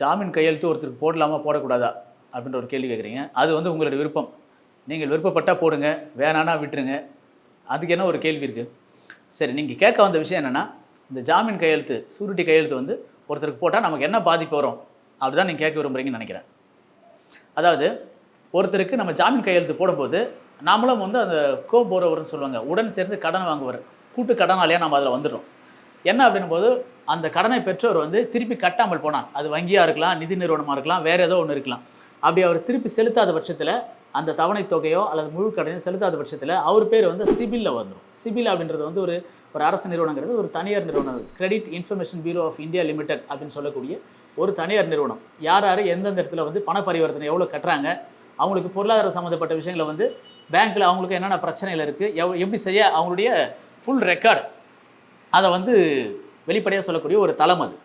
ஜாமீன் கையெழுத்து ஒருத்தருக்கு போடலாமா போடக்கூடாதா அப்படின்ற ஒரு கேள்வி கேட்குறீங்க. அது வந்து உங்களுடைய விருப்பம். நீங்கள் விருப்பப்பட்டால் போடுங்க வேணான்னா விட்டுருங்க. அதுக்கு என்ன ஒரு கேள்வி இருக்குது சரி நீங்கள் கேட்க வந்த விஷயம் என்னென்னா இந்த ஜாமீன் கையெழுத்து சூரிட்டி கையெழுத்து வந்து ஒருத்தருக்கு போட்டால் நமக்கு என்ன பாதிப்பு வரும்? அப்படி தான் நீங்கள் கேட்க விரும்புகிறீங்கன்னு நினைக்கிறேன். அதாவது ஒருத்தருக்கு நம்ம ஜாமீன் கையெழுத்து போடும்போது நாமளும் வந்து அந்த கோ போறவர்னு சொல்லுவாங்க உடன் சேர்ந்து கடன் வாங்குவார் கூட்டு கடனாலேயே நம்ம அதில் வந்துடுறோம். என்ன அப்படின்னும் போது அந்த கடனை பெற்றவர் வந்து திருப்பி கட்டாமல் போனார். அது வங்கியாக இருக்கலாம் நிதி நிறுவனமாக இருக்கலாம் வேறு ஏதோ ஒன்று இருக்கலாம். அப்படி அவர் திருப்பி செலுத்தாத பட்சத்தில் அந்த தவணை தொகையோ அல்லது முழு கடனையோ செலுத்தாத பட்சத்தில் அவர் பேர் வந்து சிபிலில் வந்துடும் சிபில் அப்படின்றது வந்து ஒரு ஒரு அரசு நிறுவனங்கிறது ஒரு தனியார் நிறுவனம். Credit information bureau of India limited அப்படின்னு சொல்லக்கூடிய ஒரு தனியார் நிறுவனம். யார் யார் எந்தெந்த இடத்துல வந்து பண பரிவர்த்தனை எவ்வளோ கட்டுறாங்க அவங்களுக்கு பொருளாதார சம்மந்தப்பட்ட விஷயங்களை வந்து பேங்க்கில் அவங்களுக்கு என்னென்ன பிரச்சனைகள் இருக்குது எவ் எப்படி செய்ய அவங்களுடைய ஃபுல் ரெக்கார்டு அதை வந்து வெளிப்படையாக சொல்லக்கூடிய ஒரு தளம் அது.